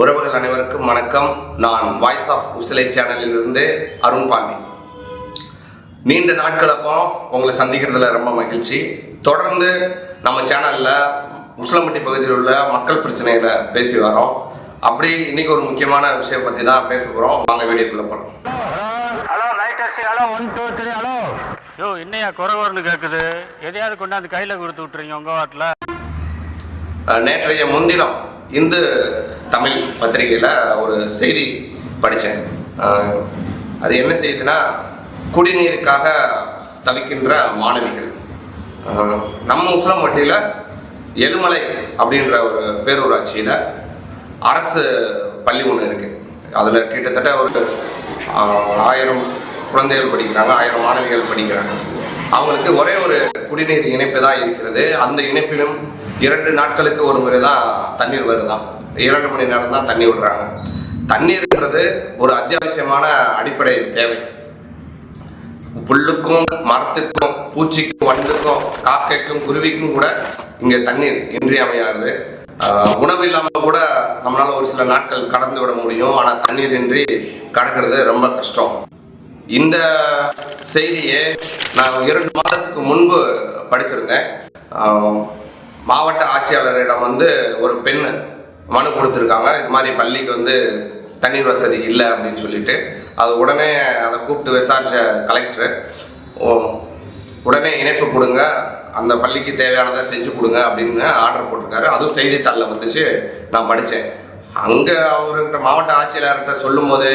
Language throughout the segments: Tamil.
உறவுகள் அனைவருக்கும் வணக்கம். நான் வாய்ஸ் ஆஃப் உசிலை சேனலிலிருந்து அருண் பாண்டி. நீண்ட நாட்கள் அப்புறம் உங்களை சந்திக்கிறதுல ரொம்ப மகிழ்ச்சி. தொடர்ந்து நம்ம சேனலில் உசிலம்பட்டி பகுதியில் உள்ள மக்கள் பிரச்சனைகளை பேசி வரோம். அப்படி இன்னைக்கு ஒரு முக்கியமான விஷயம் பற்றி தான் பேச போகிறோம் வாங்க வீடியோக்குள்ளே போகலாம் hello hello one two three hello. Yo என்னையா குறை குறைன்னு கேட்குது எதையாவது கொண்டாந்து கையில் கொடுத்து விட்றீங்க உங்கள் வாட்டில் நேற்றைய முன்தினம் இந்து தமிழ் பத்திரிகையில் ஒரு செய்தி படித்தேன் அது என்ன செய்தினா குடிநீருக்காக தவிக்கின்ற மாணவிகள். நம்ம உசிலம்பட்டியில் எலுமலை அப்படின்ற ஒரு பேரூராட்சியில் அரசு பள்ளி ஒன்று இருக்குது அதில் கிட்டத்தட்ட ஒரு ஆயிரம் குழந்தைகள் படிக்கிறாங்க ஆயிரம் மாணவிகள் படிக்கிறாங்க. அவங்களுக்கு ஒரே ஒரு குடிநீர் இணைப்பு தான் இருக்கிறது. அந்த இணைப்பிலும் இரண்டு நாட்களுக்கு ஒரு முறை தான் தண்ணீர் வருதாம் இரண்டு மணி நேரம் தான் தண்ணி விடுறாங்க. தண்ணீர்ன்றது ஒரு அத்தியாவசியமான அடிப்படை தேவை. புல்லுக்கும் மரத்துக்கும் பூச்சிக்கும் வண்டுக்கும் காக்கைக்கும் குருவிக்கும் கூட இங்கே தண்ணீர் இன்றியமையாது ஆஹ் உணவு இல்லாமல் கூட நம்மளால ஒரு சில நாட்கள் கடந்து விட முடியும். ஆனால் தண்ணீர் இன்றி கடக்கிறது ரொம்ப கஷ்டம். இந்த செய்தியை நான் இரண்டு மாதத்துக்கு முன்பு படிச்சிருந்தேன். மாவட்ட ஆட்சியாளரிடம் வந்து ஒரு பெண் மனு கொடுத்துருக்காங்க. இது மாதிரி பள்ளிக்கு வந்து தண்ணீர் வசதி இல்லை அப்படின்னு சொல்லிட்டு அது உடனே அதை கூப்பிட்டு விசாரிச்ச கலெக்டர் உடனே இணைப்பு கொடுங்க அந்த பள்ளிக்கு தேவையானதை செஞ்சு கொடுங்க அப்படின்னு ஆர்டர் போட்டிருக்காரு. அதுவும் செய்தித்தாளில் வந்துச்சு. நான் படித்தேன் அங்கே அவர்கிட்ட மாவட்ட ஆட்சியாளர்கிட்ட சொல்லும்போது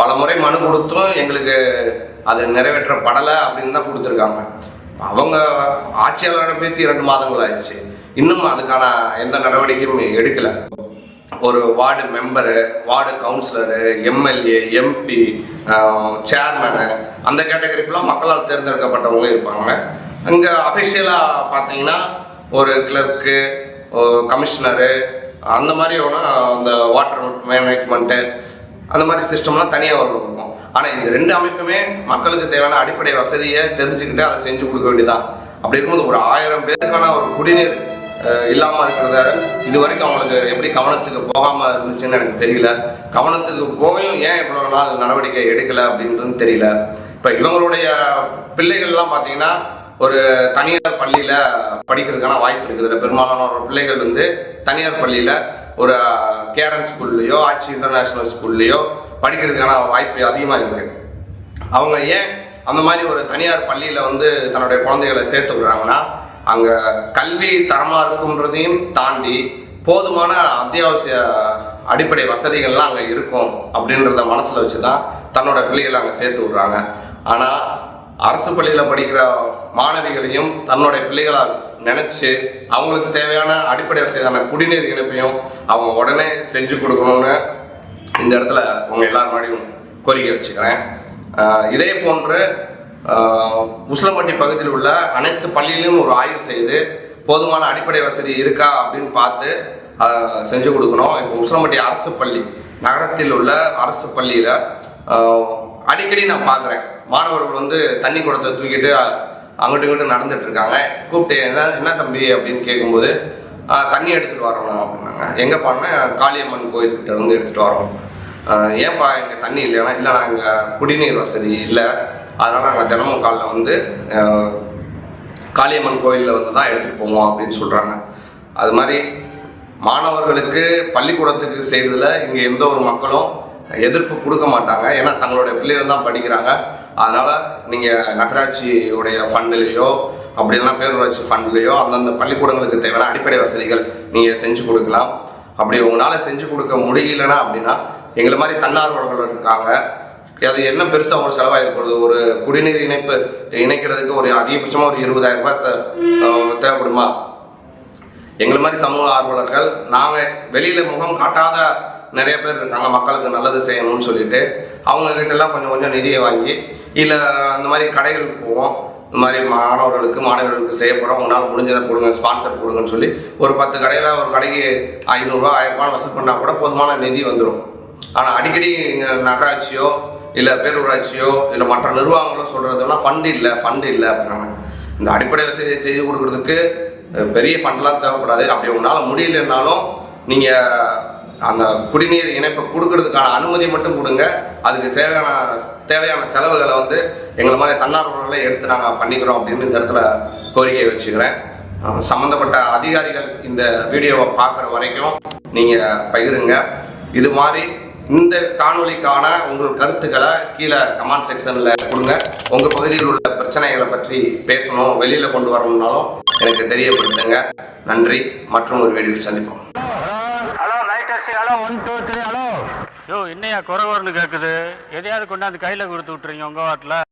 பல முறை மனு கொடுத்தும் எங்களுக்கு அது நிறைவேற்றப்படலை அப்படின்னு தான் கொடுத்துருக்காங்க. அவங்க ஆட்சியாளரிடம் பேசி இரண்டு மாதங்கள் ஆயிடுச்சு. இன்னும் அதுக்கான எந்த நடவடிக்கையும் எடுக்கலை. ஒரு ward member ward councillor MLA MP chairman அந்த கேட்டகரி ஃபுல்லாக மக்களால் தேர்ந்தெடுக்கப்பட்டவங்க இருப்பாங்க. அங்கே அஃபிஷியலாக பார்த்தீங்கன்னா ஒரு கிளர்க்கு கமிஷனரு அந்த மாதிரி ஒன்று அந்த வாட்டர் மேனேஜ்மெண்ட்டு அந்த மாதிரி சிஸ்டம்லாம் தனியாக ஒரு இருக்கும். ஆனால் இந்த ரெண்டு அமைப்புமே மக்களுக்கு தேவையான அடிப்படை வசதியை தெரிஞ்சுக்கிட்டு அதை செஞ்சு கொடுக்க வேண்டியதான் அப்படி இருக்கும்போது ஒரு ஆயிரம் பேருக்கான ஒரு குடிநீர் இல்லாமல் இருக்கிறத இது வரைக்கும் அவங்களுக்கு எப்படி கவனத்துக்கு போகாமல் இருந்துச்சுன்னு எனக்கு தெரியல. கவனத்துக்கு போயும் ஏன் இவ்வளோ நாள் நடவடிக்கை எடுக்கலை அப்படின்றது தெரியல. இப்போ இவங்களுடைய பிள்ளைகள்லாம் பார்த்தீங்கன்னா ஒரு தனியார் பள்ளியில் படிக்கிறதுக்கான வாய்ப்பு இருக்குது. பெரும்பாலான பிள்ளைகள் வந்து தனியார் பள்ளியில் ஒரு கேரன் ஸ்கூல்லையோ ஆட்சி இன்டர்நேஷ்னல் ஸ்கூல்லையோ படிக்கிறதுக்கான வாய்ப்பு அதிகமாக இருக்கு. அவங்க ஏன் அந்த மாதிரி ஒரு தனியார் பள்ளியில் வந்து தன்னுடைய குழந்தைகளை சேர்த்து விடுறாங்கன்னா அங்கே கல்வி தரமாக இருக்குன்றதையும் தாண்டி போதுமான அத்தியாவசிய அடிப்படை வசதிகள்லாம் அங்கே இருக்கும் அப்படின்றத மனசில் வச்சு தான் தன்னோட பிள்ளைகளை அங்கே சேர்த்து விடுறாங்க. ஆனால் அரசு பள்ளியில் படிக்கிற மாணவிகளையும் தன்னுடைய பிள்ளைகளால் நினச்சி அவங்களுக்கு தேவையான அடிப்படை வசதியான குடிநீர் இணைப்பையும் அவங்க உடனே செஞ்சு கொடுக்கணும்னு இந்த இடத்துல உங்கள் எல்லார் முன்னாடியும் கோரிக்கை வச்சுக்கிறேன். இதே போன்று உசிலம்பட்டி பகுதியில் உள்ள அனைத்து பள்ளியிலும் ஒரு ஆய்வு செய்து போதுமான அடிப்படை வசதி இருக்கா அப்படின்னு பார்த்து அதை செஞ்சு கொடுக்கணும். இப்போ உசிலம்பட்டி அரசு பள்ளி நகரத்தில் உள்ள அரசு பள்ளியில் அடிக்கடி நான் பார்க்குறேன். மாணவர்கள் வந்து தண்ணி குடத்தை தூக்கிட்டு அங்கிட்டு இங்கிட்டு நடந்துட்டு இருக்காங்க. கூப்பிட்டு என்ன என்ன தம்பி? அப்படின்னு கேட்கும்போது தண்ணி எடுத்துகிட்டு வரணும் அப்படின்னாங்க. எங்கே பண்ணேன் காளியம்மன் கோயில்கிட்ட இருந்து எடுத்துகிட்டு வரோம். ஆஹ் ஏன்பா இங்கே தண்ணி இல்லைன்னா இல்லை நான் இங்கே குடிநீர் வசதி இல்லை. அதனால் நாங்கள் தினமும் காலைல வந்து காளியம்மன் கோயிலில் வந்து தான் எடுத்துகிட்டு போவோம் அப்படின்னு சொல்கிறாங்க அது மாதிரி மாணவர்களுக்கு பள்ளிக்கூடத்துக்கு செய்கிறதுல இங்கே எந்த ஒரு மக்களும் எதிர்ப்பு கொடுக்க மாட்டாங்க. ஏன்னா தங்களுடைய பிள்ளைகள் தான் படிக்கிறாங்க. அதனால் நீங்கள் நகராட்சியுடைய ஃபண்டுலேயோ அப்படி இல்லைன்னா பேரூராட்சி ஃபண்ட்லேயோ அந்தந்த பள்ளிக்கூடங்களுக்கு தேவையான அடிப்படை வசதிகள் நீங்கள் செஞ்சு கொடுக்கலாம். அப்படி உங்களால் செஞ்சு கொடுக்க முடியலன்னா அப்படின்னா எங்களை மாதிரி தன்னார்வலர்கள் இருக்காங்க. அது என்ன பெருசாக ஒரு செலவாக ஒரு குடிநீர் இணைப்பு இணைக்கிறதுக்கு ஒரு அதிகபட்சமாக ஒரு இருபதாயிரம் ரூபாய் தேவைப்படுமா? எங்களை மாதிரி சமூக ஆர்வலர்கள் நாங்கள் வெளியில் முகம் காட்டாத நிறைய பேர் இருக்காங்க. மக்களுக்கு நல்லது செய்யணும்னு சொல்லிட்டு அவங்க கொஞ்சம் கொஞ்சம் நிதியை வாங்கி இல்லை அந்த மாதிரி கடைகளுக்கு போவோம். இந்த மாதிரி மாணவர்களுக்கு மாணவர்களுக்கு செய்யப்படும் உங்களால் முடிஞ்சதை கொடுங்க ஸ்பான்சர் கொடுங்கன்னு சொல்லி ஒரு பத்து கடையில் ஒரு கடைக்கு ஐநூறுரூவா ஆயிரம் ரூபாய் வசூல் பண்ணால் கூட போதுமான நிதி வந்துடும் ஆனால் அடிக்கடி இங்கே நகராட்சியோ இல்லை பேரூராட்சியோ இல்லை மற்ற நிர்வாகங்களோ சொல்கிறதுனா ஃபண்டு இல்லை ஃபண்டு இல்லை அப்படின்னாங்க. இந்த அடிப்படை வசதியை செய்து கொடுக்கறதுக்கு பெரிய ஃபண்ட்லாம் தேவைப்படாது. அப்படி உங்களால் முடியலன்னாலும் நீங்கள் அந்த குடிநீர் இணைப்பை கொடுக்கறதுக்கான அனுமதி மட்டும் கொடுங்க. அதுக்கு தேவையான தேவையான செலவுகளை வந்து எங்களை மாதிரி தன்னார்வலர்களை எடுத்து நாங்கள் பண்ணிக்கிறோம் அப்படின்னு இந்த இடத்துல கோரிக்கையை வச்சுக்கிறேன். சம்மந்தப்பட்ட அதிகாரிகள் இந்த வீடியோவை பார்க்குற வரைக்கும் நீங்கள் பகிருங்க. இது மாதிரி இந்த காணொளிக்கான உங்கள் கருத்துக்களை கீழே கமெண்ட் செக்ஷனில் கொடுங்க. உங்கள் பகுதியில் உள்ள பிரச்சனைகளை பற்றி பேசணும் வெளியில் கொண்டு வரணும்னாலும் எனக்கு தெரியப்படுத்துங்க. நன்றி. மற்றும் ஒரு வீடியோவில் சந்திப்போம். ஹலோ அடிச்சு hello one two three hello yo என்னையா குறை குறைன்னு கேட்குது எதையாவது கொண்டாந்து கையில் கொடுத்து விட்றீங்க உங்கள் வாட்டில்